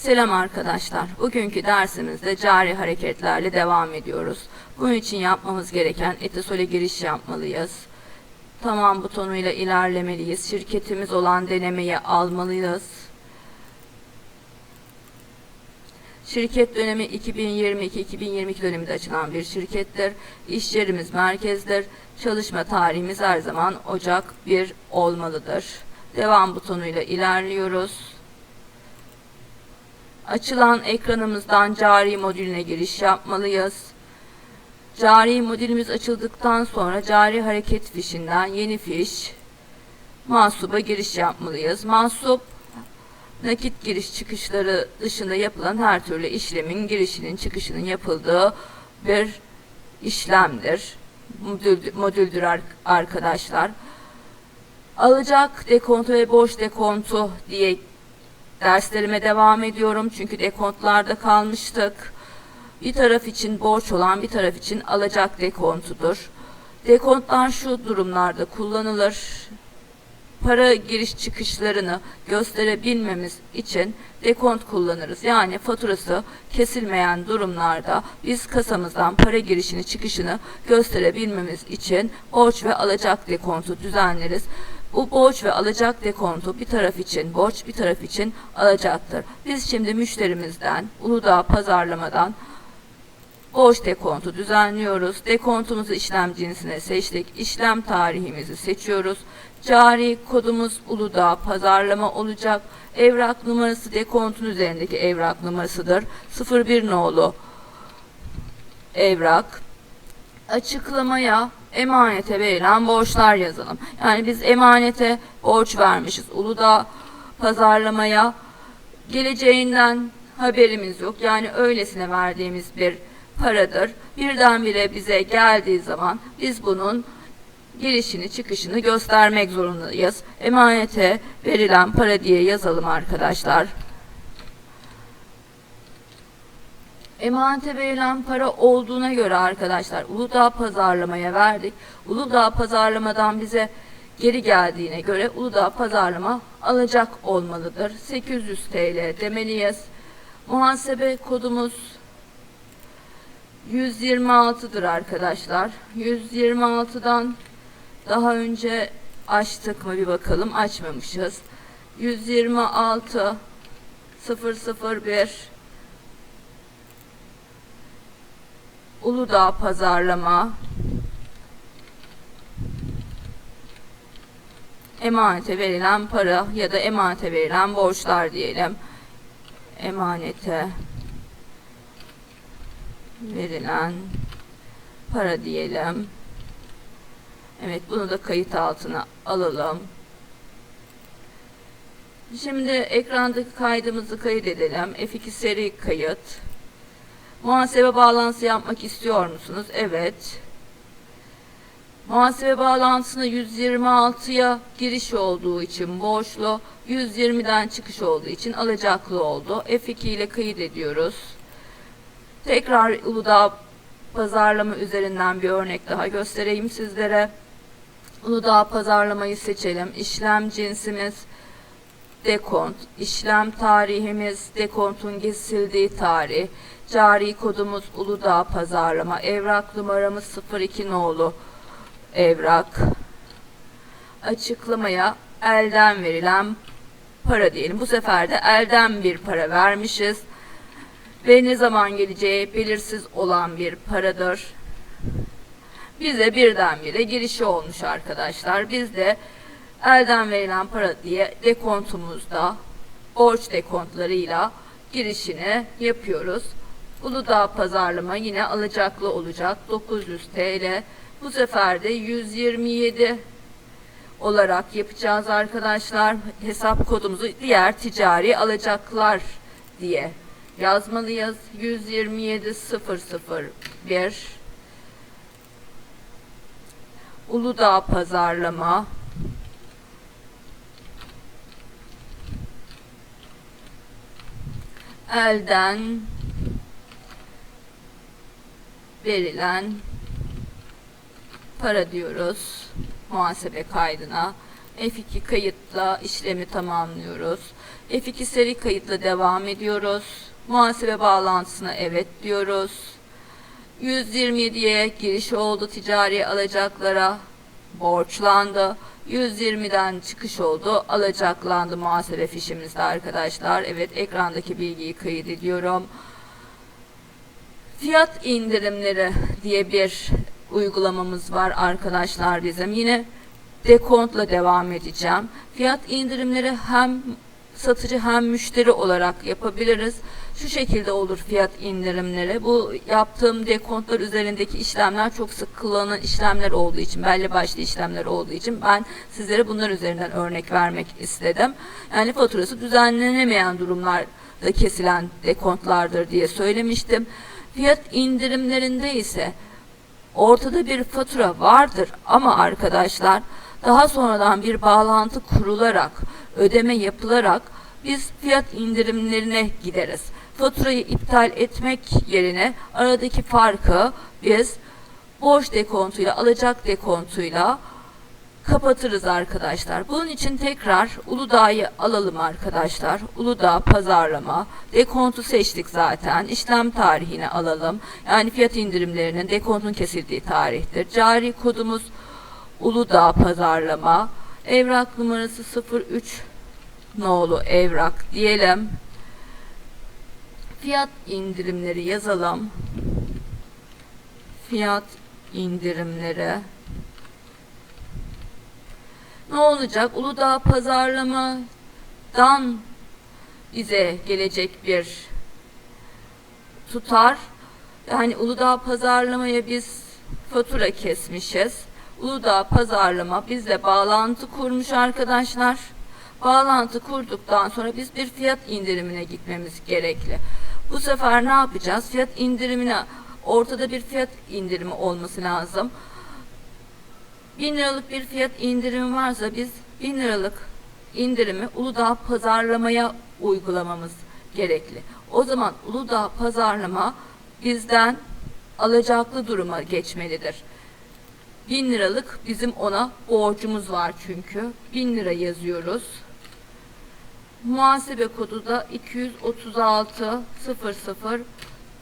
Selam arkadaşlar. Bugünkü dersimizde cari hareketlerle devam ediyoruz. Bunun için yapmamız gereken etisole giriş yapmalıyız. Tamam butonuyla ilerlemeliyiz. Şirketimiz olan denemeyi almalıyız. Şirket dönemi 2022-2022 döneminde açılan bir şirkettir. İş yerimiz merkezdir. Çalışma tarihimiz her zaman Ocak 1 olmalıdır. Devam butonuyla ilerliyoruz. Açılan ekranımızdan cari modülüne giriş yapmalıyız. Cari modülümüz açıldıktan sonra cari hareket fişinden yeni fiş mahsuba giriş yapmalıyız. Mahsup nakit giriş çıkışları dışında yapılan her türlü işlemin girişinin çıkışının yapıldığı bir işlemdir. Modül, modüldür ar- arkadaşlar. Alacak dekontu ve borç dekontu diye derslerime devam ediyorum. Çünkü dekontlarda kalmıştık. Bir taraf için borç olan bir taraf için alacak dekontudur. Dekontlar şu durumlarda kullanılır. Para giriş çıkışlarını gösterebilmemiz için dekont kullanırız. Yani faturası kesilmeyen durumlarda biz kasamızdan para girişini çıkışını gösterebilmemiz için borç ve alacak dekontu düzenleriz. Bu borç ve alacak dekontu bir taraf için borç bir taraf için alacaktır. Biz şimdi müşterimizden Uludağ pazarlamadan borç dekontu düzenliyoruz. Dekontumuzu işlem cinsine seçtik. İşlem tarihimizi seçiyoruz. Cari kodumuz Uludağ pazarlama olacak. Evrak numarası dekontun üzerindeki evrak numarasıdır. 01 nolu evrak açıklamaya emanete verilen borçlar yazalım. Yani biz emanete borç vermişiz. Uludağ pazarlamaya geleceğinden haberimiz yok. Yani öylesine verdiğimiz bir paradır. Birdenbire bize geldiği zaman biz bunun girişini çıkışını göstermek zorundayız. Emanete verilen para diye yazalım arkadaşlar. Emanete verilen para olduğuna göre arkadaşlar Uludağ pazarlamaya verdik. Uludağ pazarlamadan bize geri geldiğine göre Uludağ pazarlama alacak olmalıdır. 800 TL demeliyiz. Muhasebe kodumuz 126'dır arkadaşlar. 126'dan daha önce açtık mı bir bakalım. Açmamışız. 126 001 Uludağ pazarlama emanete verilen para ya da emanete verilen borçlar diyelim. Emanete verilen para diyelim. Evet bunu da kayıt altına alalım. Şimdi ekrandaki kaydımızı kaydedelim. F2 seri kayıt. Muhasebe bağlantısı yapmak istiyor musunuz? Evet. Muhasebe bağlantısında 126'ya giriş olduğu için borçlu, 120'den çıkış olduğu için alacaklı oldu. F2 ile kayıt ediyoruz. Tekrar Uludağ pazarlama üzerinden bir örnek daha göstereyim sizlere. Uludağ pazarlamayı seçelim. İşlem cinsimiz dekont, işlem tarihimiz dekontun kesildiği tarih, cari kodumuz Uludağ pazarlama, evrak numaramız 02 nolu evrak. Açıklamaya elden verilen para diyelim. Bu sefer de elden bir para vermişiz ve ne zaman geleceği belirsiz olan bir paradır. Bize birdenbire girişi olmuş arkadaşlar. Biz de elden verilen para diye dekontumuzda borç dekontlarıyla girişini yapıyoruz. Uludağ pazarlama yine alacaklı olacak 900 TL. Bu sefer de 127 olarak yapacağız arkadaşlar. Hesap kodumuzu diğer ticari alacaklar diye yazmalıyız. 127001 Uludağ pazarlama elden verilen para diyoruz muhasebe kaydına F2 kayıtla işlemi tamamlıyoruz. F2 seri kayıtla devam ediyoruz. Muhasebe bağlantısına evet diyoruz. 127'ye giriş oldu ticari alacaklara borçlandı. 120'den çıkış oldu. Alacaklandı muhasebe fişimizde arkadaşlar. Evet ekrandaki bilgiyi kaydediyorum. Fiyat indirimleri diye bir uygulamamız var arkadaşlar bizim. Yine dekontla devam edeceğim. Fiyat indirimleri hem satıcı hem müşteri olarak yapabiliriz. Şu şekilde olur fiyat indirimleri. Bu yaptığım dekontlar üzerindeki işlemler çok sık kullanılan işlemler olduğu için, belli başlı işlemler olduğu için ben sizlere bunlar üzerinden örnek vermek istedim. Yani faturası düzenlenemeyen durumlarda kesilen dekontlardır diye söylemiştim. Fiyat indirimlerinde ise ortada bir fatura vardır ama arkadaşlar daha sonradan bir bağlantı kurularak ödeme yapılarak biz fiyat indirimlerine gideriz. Faturayı iptal etmek yerine aradaki farkı biz borç dekontuyla alacak dekontuyla kapatırız arkadaşlar. Bunun için tekrar Uludağ'ı alalım arkadaşlar. Uludağ pazarlama. Dekontu seçtik zaten. İşlem tarihini alalım. Yani fiyat indirimlerinin dekontun kesildiği tarihtir. Cari kodumuz Uludağ pazarlama. Evrak numarası 03 nolu evrak diyelim. Fiyat indirimleri yazalım. Fiyat indirimleri ne olacak? Uludağ pazarlamadan bize gelecek bir tutar. Yani Uludağ pazarlamaya biz fatura kesmişiz. Uludağ pazarlama bizle bağlantı kurmuş arkadaşlar. Bağlantı kurduktan sonra biz bir fiyat indirimine gitmemiz gerekli. Bu sefer ne yapacağız? Fiyat indirimine ortada bir fiyat indirimi olması lazım. 1000 liralık bir fiyat indirimi varsa biz 1000 liralık indirimi Uludağ pazarlamaya uygulamamız gerekli. O zaman Uludağ pazarlama bizden alacaklı duruma geçmelidir. 1000 liralık bizim ona borcumuz var çünkü. 1000 lira yazıyoruz. Muhasebe kodu da 236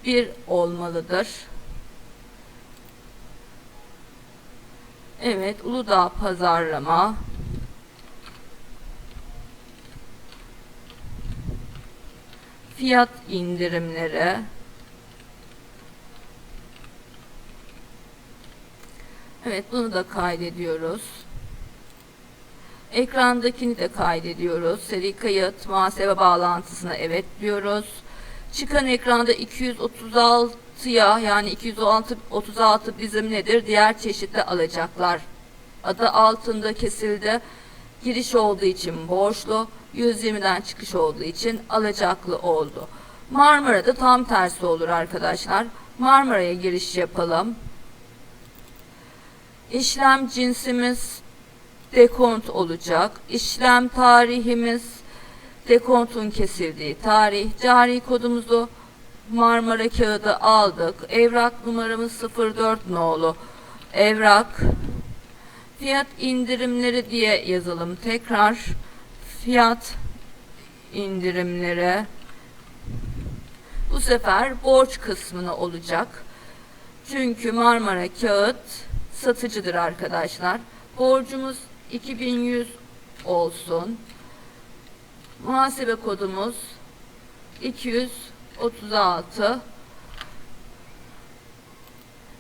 001 olmalıdır. Evet, Uludağ pazarlama. Fiyat indirimleri. Evet, bunu da kaydediyoruz. Ekrandakini de kaydediyoruz. Seri kayıt, muhasebe bağlantısına evet diyoruz. Çıkan ekranda 236'ya yani 236 36 bizim nedir? Diğer çeşitli alacaklar. Adı altında kesildi. Giriş olduğu için borçlu, 120'den çıkış olduğu için alacaklı oldu. Marmara'da tam tersi olur arkadaşlar. Marmara'ya giriş yapalım. İşlem cinsimiz dekont olacak. İşlem tarihimiz dekontun kesildiği tarih. Cari kodumuzu Marmara kağıdı aldık. Evrak numaramız 04 nolu. Evrak fiyat indirimleri diye yazalım. Tekrar fiyat indirimleri bu sefer borç kısmına olacak. Çünkü Marmara kağıt satıcıdır arkadaşlar. Borcumuz 2100 olsun. Muhasebe kodumuz 236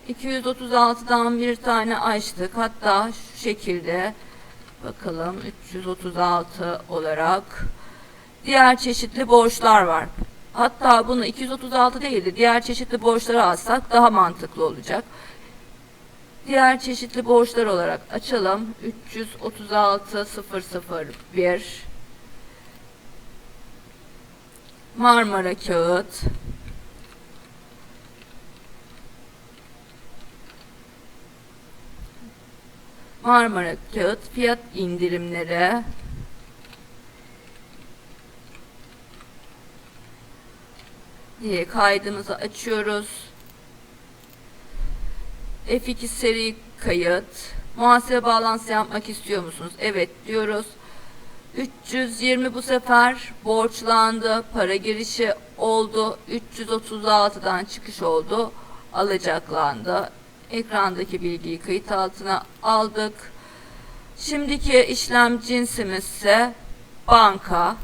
236'dan bir tane açtık. Hatta şu şekilde bakalım 336 olarak diğer çeşitli borçlar var. Hatta bunu 236 değil de diğer çeşitli borçları alsak daha mantıklı olacak. Diğer çeşitli borçlar olarak açalım. 336 001 Marmara kağıt Marmara kağıt fiyat indirimleri diye kaydımızı açıyoruz. F2 seri kayıt Muhasebe bağlantısı yapmak istiyor musunuz? Evet diyoruz. 320 bu sefer borçlandı. Para girişi oldu. 336'dan çıkış oldu. Alacaklandı. Ekrandaki bilgiyi kayıt altına aldık. Şimdiki işlem cinsimiz ise banka.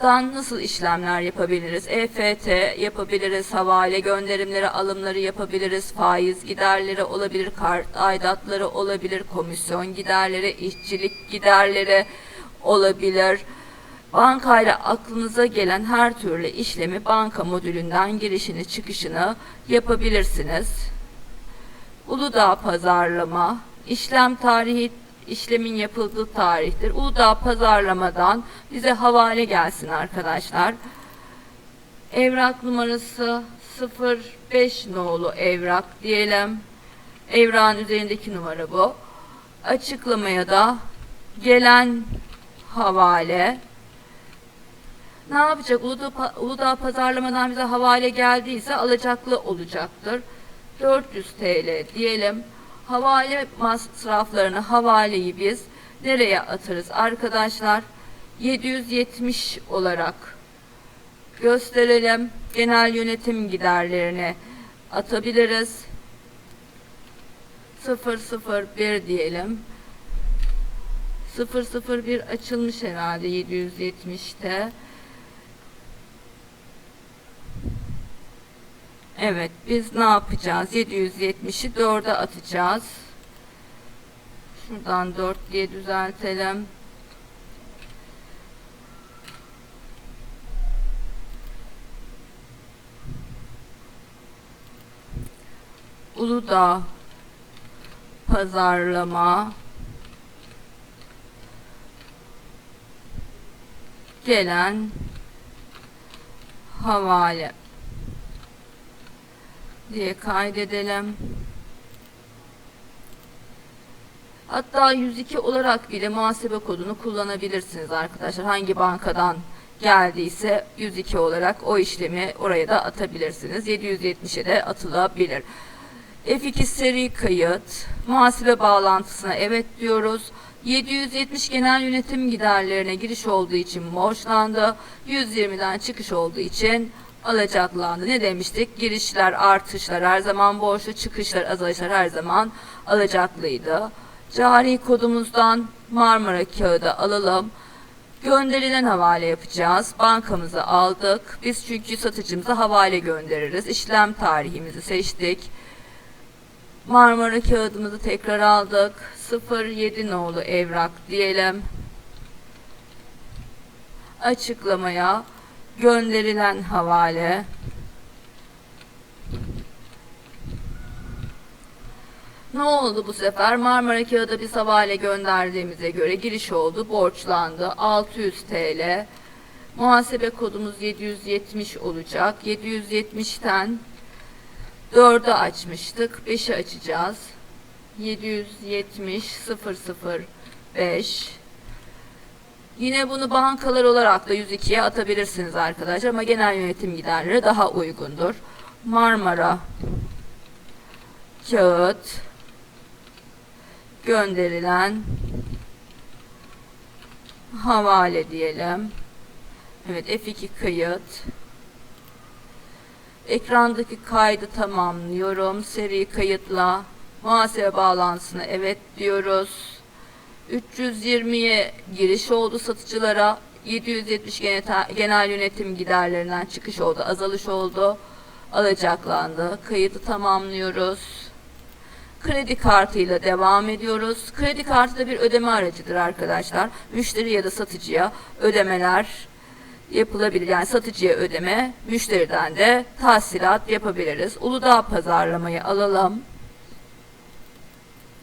Bankadan nasıl işlemler yapabiliriz? EFT yapabiliriz, havale gönderimleri, alımları yapabiliriz, faiz giderleri olabilir, kart aidatları olabilir, komisyon giderleri, işçilik giderleri olabilir. Bankayla aklınıza gelen her türlü işlemi banka modülünden girişini çıkışını yapabilirsiniz. Uludağ pazarlama, işlem tarihi işlemin yapıldığı tarihtir. Uludağ pazarlamadan bize havale gelsin arkadaşlar. Evrak numarası 05 nolu evrak diyelim. Evrağın üzerindeki numara bu. Açıklamaya da gelen havale ne yapacak? Uludağ, Uludağ pazarlamadan bize havale geldiyse alacaklı olacaktır. 400 TL diyelim. Havale masraflarını, havaleyi biz nereye atarız arkadaşlar? 770 olarak gösterelim. Genel yönetim giderlerini atabiliriz. 001 diyelim. 001 açılmış herhalde 770'te. Evet, biz ne yapacağız? 770'i 4'e atacağız. Şuradan 4 diye düzeltelim. Uludağ pazarlama gelen havale diye kaydedelim. Hatta 102 olarak bile muhasebe kodunu kullanabilirsiniz arkadaşlar. Hangi bankadan geldiyse 102 olarak o işlemi oraya da atabilirsiniz. 770'e de atılabilir. F2 seri kayıt, muhasebe bağlantısına evet diyoruz. 770 genel yönetim giderlerine giriş olduğu için borçlandı. 120'den çıkış olduğu için alacaklandı. Ne demiştik? Girişler, artışlar her zaman borçlu, çıkışlar, azalışlar her zaman alacaklıydı. Cari kodumuzdan Marmara kağıdı alalım. Gönderilen havale yapacağız. Bankamızı aldık. Biz çünkü satıcımıza havale göndeririz. İşlem tarihimizi seçtik. Marmara kağıdımızı tekrar aldık. 07 nolu evrak diyelim. Açıklamaya gönderilen havale Ne oldu bu sefer? Marmara kağıda biz havale gönderdiğimize göre giriş oldu, borçlandı. 600 TL. Muhasebe kodumuz 770 olacak. 770'ten 4'ü açmıştık. 5'i açacağız. 770 005 Yine bunu bankalar olarak da 102'ye atabilirsiniz arkadaşlar ama genel yönetim giderleri daha uygundur. Marmara kağıt gönderilen havale diyelim. Evet F2 kayıt. Ekrandaki kaydı tamamlıyorum. Seri kayıtla muhasebe bağlantısına evet diyoruz. 320'ye giriş oldu satıcılara. 770 genel, yönetim giderlerinden çıkış oldu, azalış oldu. Alacaklandı. Kayıtı tamamlıyoruz. Kredi kartıyla devam ediyoruz. Kredi kartı da bir ödeme aracıdır arkadaşlar. Müşteri ya da satıcıya ödemeler yapılabilir. Yani satıcıya ödeme, müşteriden de tahsilat yapabiliriz. Uludağ pazarlamayı alalım.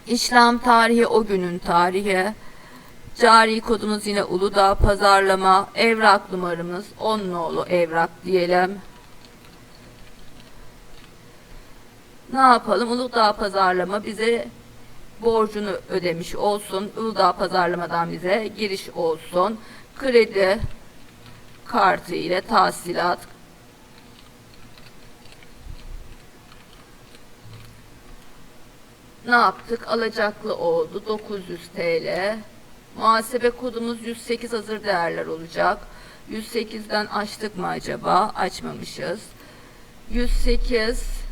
İşlem tarihi o günün tarihi. Cari kodumuz yine Uludağ pazarlama. Evrak numaramız 10 nolu evrak diyelim. Ne yapalım? Uludağ pazarlama bize borcunu ödemiş olsun. Uludağ pazarlamadan bize giriş olsun. Kredi kartı ile tahsilat ne yaptık? Alacaklı oldu 900 TL. Muhasebe kodumuz 108 hazır değerler olacak. 108'den açtık mı acaba? Açmamışız. 108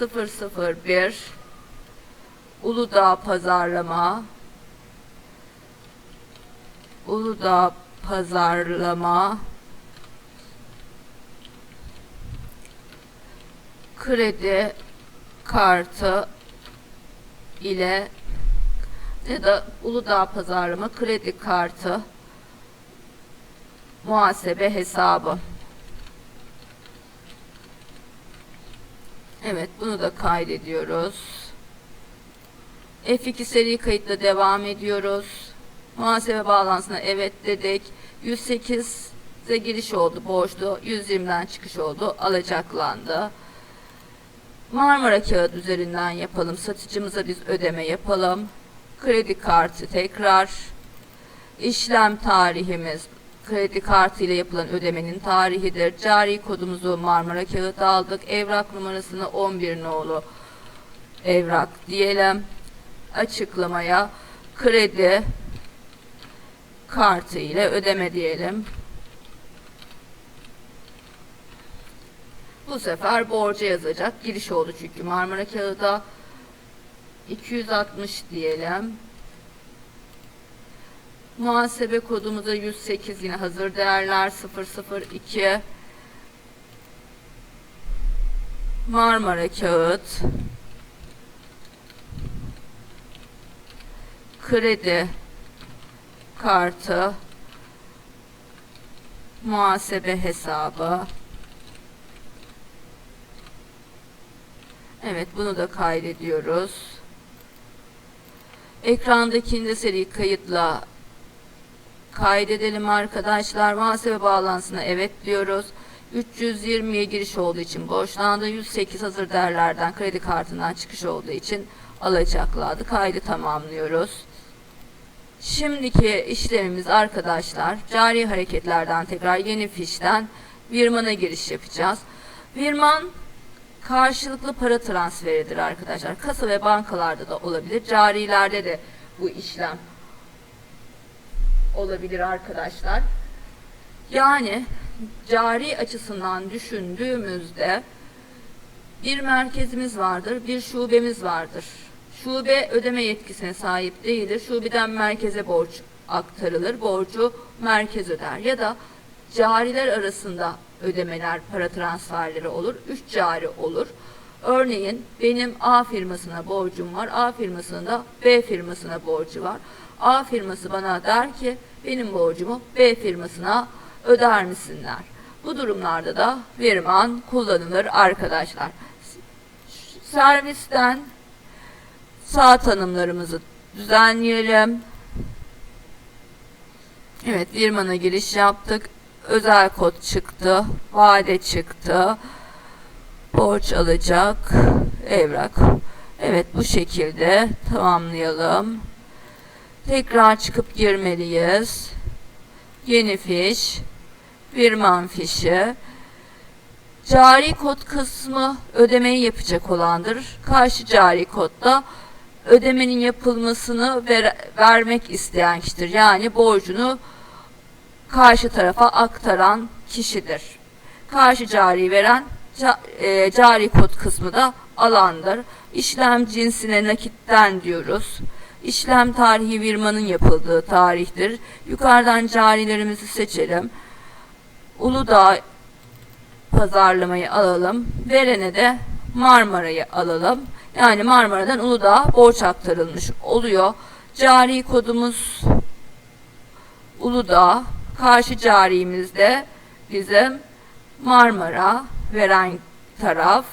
001 Uludağ pazarlama Uludağ pazarlama kredi kartı ile ya da Uludağ pazarlama kredi kartı muhasebe hesabı. Evet bunu da kaydediyoruz. F2 seri kayıtla devam ediyoruz. Muhasebe bağlantısına evet dedik. 108'e giriş oldu borçlu. 120'den çıkış oldu. Alacaklandı. Marmara kağıt üzerinden yapalım. Satıcımıza biz ödeme yapalım. Kredi kartı tekrar. İşlem tarihimiz kredi kartı ile yapılan ödemenin tarihidir. Cari kodumuzu Marmara kağıt aldık. Evrak numarasını 11 nolu evrak diyelim. Açıklamaya kredi kartı ile ödeme diyelim. Bu sefer borca yazacak. Giriş oldu çünkü Marmara kağıda. 260 diyelim. Muhasebe kodumuza 108 yine hazır değerler. 002 Marmara kağıt. Kredi kartı. Muhasebe hesabı Evet bunu da kaydediyoruz. Ekrandakinde seri kayıtla kaydedelim arkadaşlar. Muhasebe bağlantısına evet diyoruz. 320'ye giriş olduğu için borçlandı. 108 hazır değerlerden kredi kartından çıkış olduğu için alacaklardı. Kaydı tamamlıyoruz. Şimdiki işlemimiz arkadaşlar cari hareketlerden tekrar yeni fişten Virman'a giriş yapacağız. Virman karşılıklı para transferidir arkadaşlar. Kasa ve bankalarda da olabilir. Carilerde de bu işlem olabilir arkadaşlar. Yani cari açısından düşündüğümüzde bir merkezimiz vardır, bir şubemiz vardır. Şube ödeme yetkisine sahip değildir. Şubeden merkeze borç aktarılır. Borcu merkez öder. Ya da cariler arasında ödemeler, para transferleri olur. Üç cari olur. Örneğin benim A firmasına borcum var. A firmasının da B firmasına borcu var. A firması bana der ki benim borcumu B firmasına öder misinler? Bu durumlarda da Virman kullanılır arkadaşlar. Servisten sağ tanımlarımızı düzenleyelim. Evet Virman'a giriş yaptık. Özel kod çıktı. Vade çıktı. Borç alacak. Evrak. Evet bu şekilde tamamlayalım. Tekrar çıkıp girmeliyiz. Yeni fiş. Virman fişi. Cari kod kısmı ödemeyi yapacak olandır. Karşı cari kodda ödemenin yapılmasını ver, vermek isteyen kişidir. Yani borcunu karşı tarafa aktaran kişidir. Karşı cari veren e, cari kod kısmı da alandır. İşlem cinsine nakitten diyoruz. İşlem tarihi virmanın yapıldığı tarihtir. Yukarıdan carilerimizi seçelim. Uludağ pazarlamayı alalım. Verene de Marmara'yı alalım. Yani Marmara'dan Uludağ borç aktarılmış oluyor. Cari kodumuz Uludağ. Karşı carimiz de bizim Marmara veren taraf.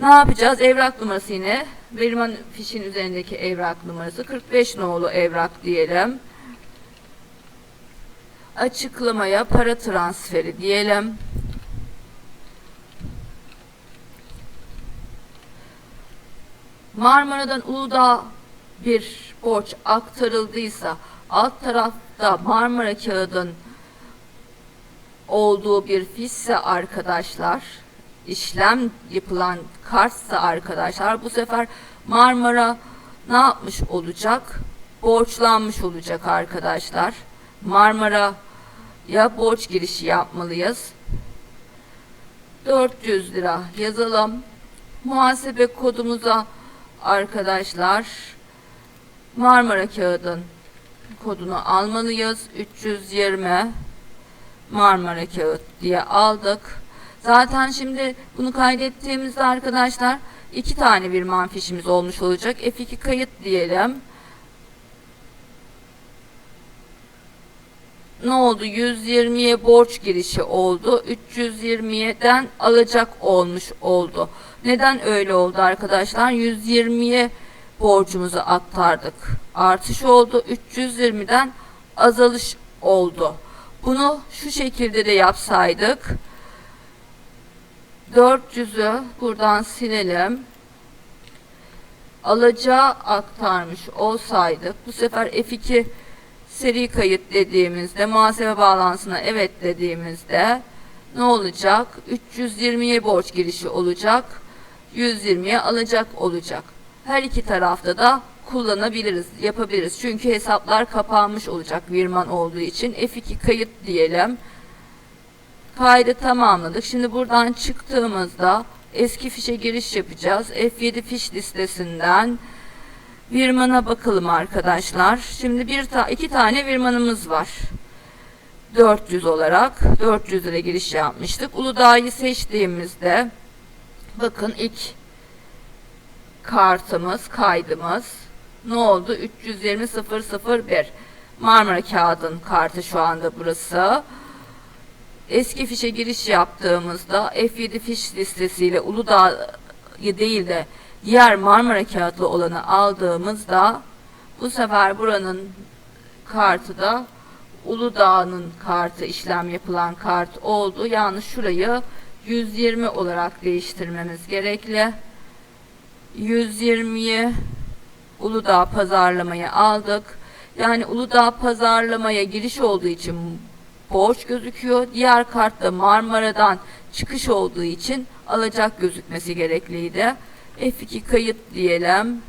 Ne yapacağız? Evrak numarası yine. Veriman fişin üzerindeki evrak numarası 45 nolu evrak diyelim. Açıklamaya para transferi diyelim. Marmara'dan Uludağ bir borç aktarıldıysa alt tarafta Marmara kağıdın olduğu bir fişse arkadaşlar işlem yapılan kartsa arkadaşlar bu sefer Marmara ne yapmış olacak? Borçlanmış olacak arkadaşlar. Marmara ya borç girişi yapmalıyız. 400 lira yazalım. Muhasebe kodumuza arkadaşlar Marmara kağıdın kodunu almalıyız. 320 Marmara kağıt diye aldık. Zaten şimdi bunu kaydettiğimizde arkadaşlar iki tane bir manfişimiz olmuş olacak. F2 kayıt diyelim. Ne oldu? 120'ye borç girişi oldu. 320'den alacak olmuş oldu. Neden öyle oldu arkadaşlar? 120'ye borcumuzu aktardık. Artış oldu. 320'den azalış oldu. Bunu şu şekilde de yapsaydık 400'ü buradan silelim. Alacağı aktarmış olsaydık bu sefer F2 seri kayıt dediğimizde muhasebe bağlantısına evet dediğimizde ne olacak? 320'ye borç girişi olacak. 120'ye alacak olacak. Her iki tarafta da kullanabiliriz, yapabiliriz. Çünkü hesaplar kapanmış olacak Virman olduğu için. F2 kayıt diyelim. Kaydı tamamladık. Şimdi buradan çıktığımızda eski fişe giriş yapacağız. F7 fiş listesinden Virman'a bakalım arkadaşlar. Şimdi bir ta iki tane Virman'ımız var. 400 olarak 400 lira giriş yapmıştık. Uludağ'ı seçtiğimizde bakın ilk kartımız, kaydımız ne oldu? 320.001 Marmara kağıdın kartı şu anda burası. Eski fişe giriş yaptığımızda F7 fiş listesiyle Uludağ'ı değil de diğer Marmara kağıtlı olanı aldığımızda bu sefer buranın kartı da Uludağ'ın kartı işlem yapılan kart oldu. Yani şurayı 120 olarak değiştirmemiz gerekli. 120'yi Uludağ pazarlamaya aldık. Yani Uludağ pazarlamaya giriş olduğu için borç gözüküyor. Diğer kartta Marmara'dan çıkış olduğu için alacak gözükmesi gerekliydi. F2 kayıt diyelim.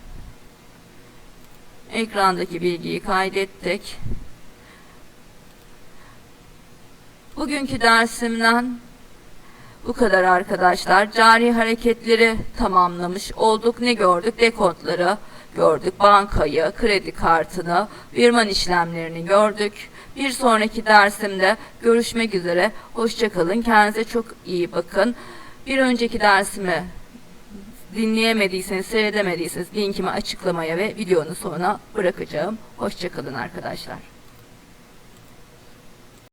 Ekrandaki bilgiyi kaydettik. Bugünkü dersimden bu kadar arkadaşlar. Cari hareketleri tamamlamış olduk. Ne gördük? Dekontları gördük. Bankayı, kredi kartını, virman işlemlerini gördük. Bir sonraki dersimde görüşmek üzere. Hoşçakalın. Kendinize çok iyi bakın. Bir önceki dersimi dinleyemediyseniz, seyredemediyseniz linkimi açıklamaya ve videonun sonuna bırakacağım. Hoşçakalın arkadaşlar.